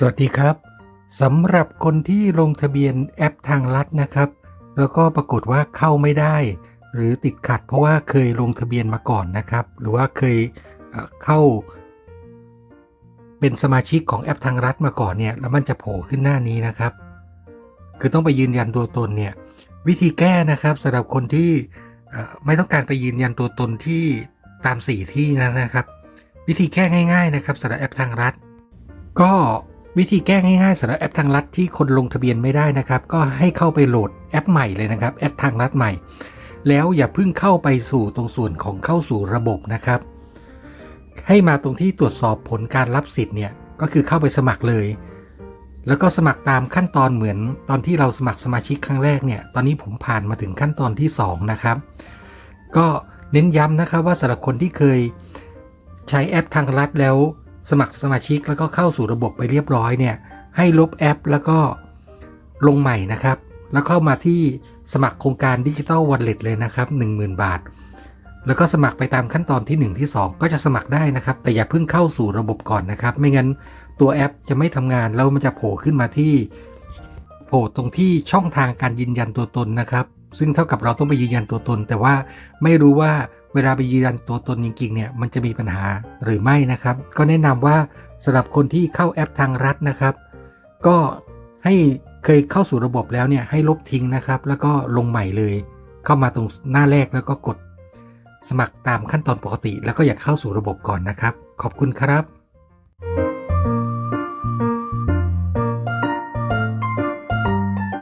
สวัสดีครับสำหรับคนที่ลงทะเบียนแอปทางลัดนะครับ แล้วก็ปรากฏว่าเข้าไม่ได้ หรือติดขัดเพราะว่าเคยลงทะเบียนมาก่อนนะครับ หรือว่าเคยเข้า เป็นสมาชิกของแอปทางรัฐมาก่อนเนี่ยแล้วมันจะโผล่ขึ้นหน้านี้นะครับ คือต้องไปยืนยันตัวตนเนี่ยวิธีแก้นะครับสำหรับคนที่ไม่ต้องการไปยืนยันตัวตนที่ตามสี่ที่นั้นนะครับ วิธีแก้ง่าย ๆ นะครับสำหรับแอปทางรัฐ ก็ วิธีแก้ง่ายๆสำหรับแอปทางรัฐที่คนลงทะเบียนไม่ได้นะครับ ก็ให้เข้าไปโหลดแอปใหม่เลยนะครับ แอปทางรัฐใหม่ แล้วอย่าเพิ่งเข้าไปสู่ตรงส่วนของเข้าสู่ระบบนะครับ ให้มาตรงที่ตรวจสอบผลการรับสิทธิ์เนี่ยก็คือเข้าไปสมัครเลย แล้วก็สมัครตามขั้นตอนเหมือน ตอนที่เราสมัครสมาชิกครั้งแรกเนี่ย ตอนนี้ผมผ่านมาถึงขั้นตอนที่สองนะครับ ก็เน้นย้ำนะครับว่าสำหรับคนที่เคยใช้แอปทางรัฐแล้ว สมัครสมาชิกแล้วก็เข้าสู่ระบบไปเรียบร้อยเนี่ยให้ลบแอปแล้วก็ลงใหม่นะครับ แล้วเข้ามาที่สมัครโครงการดิจิ t a ลวอลเล็ตเลยนะครับ 10,000 บาท แล้วก็สมัครไปตามขั้นตอนที่ 1 ที่ 2 ก็จะสมัครได้นะครับ แต่อย่าเพิ่งเข้าสู่ระบบก่อนนะครับ ไม่งั้นตัวแอปจะไม่ทำงานแล้วมันจะโผล่ขึ้นมาที่โผล่ตรงที่ช่องทางการยืนยันตัวตนนะครับ ซึ่งเท่ากับเราต้องไปยืนยันตัวตน แต่ว่าไม่รู้ว่าเวลาไปยืนยันตัวตนจริงๆเนี่ยมันจะมีปัญหาหรือไม่นะครับ ก็แนะนำว่าสำหรับคนที่เข้าแอปทางรัฐนะครับ ก็ให้เคยเข้าสู่ระบบแล้วเนี่ยให้ลบทิ้งนะครับ แล้วก็ลงใหม่เลย เข้ามาตรงหน้าแรกแล้วก็กด สมัครตามขั้นตอนปกติ แล้วก็อยากเข้าสู่ระบบก่อนนะครับ ขอบคุณครับ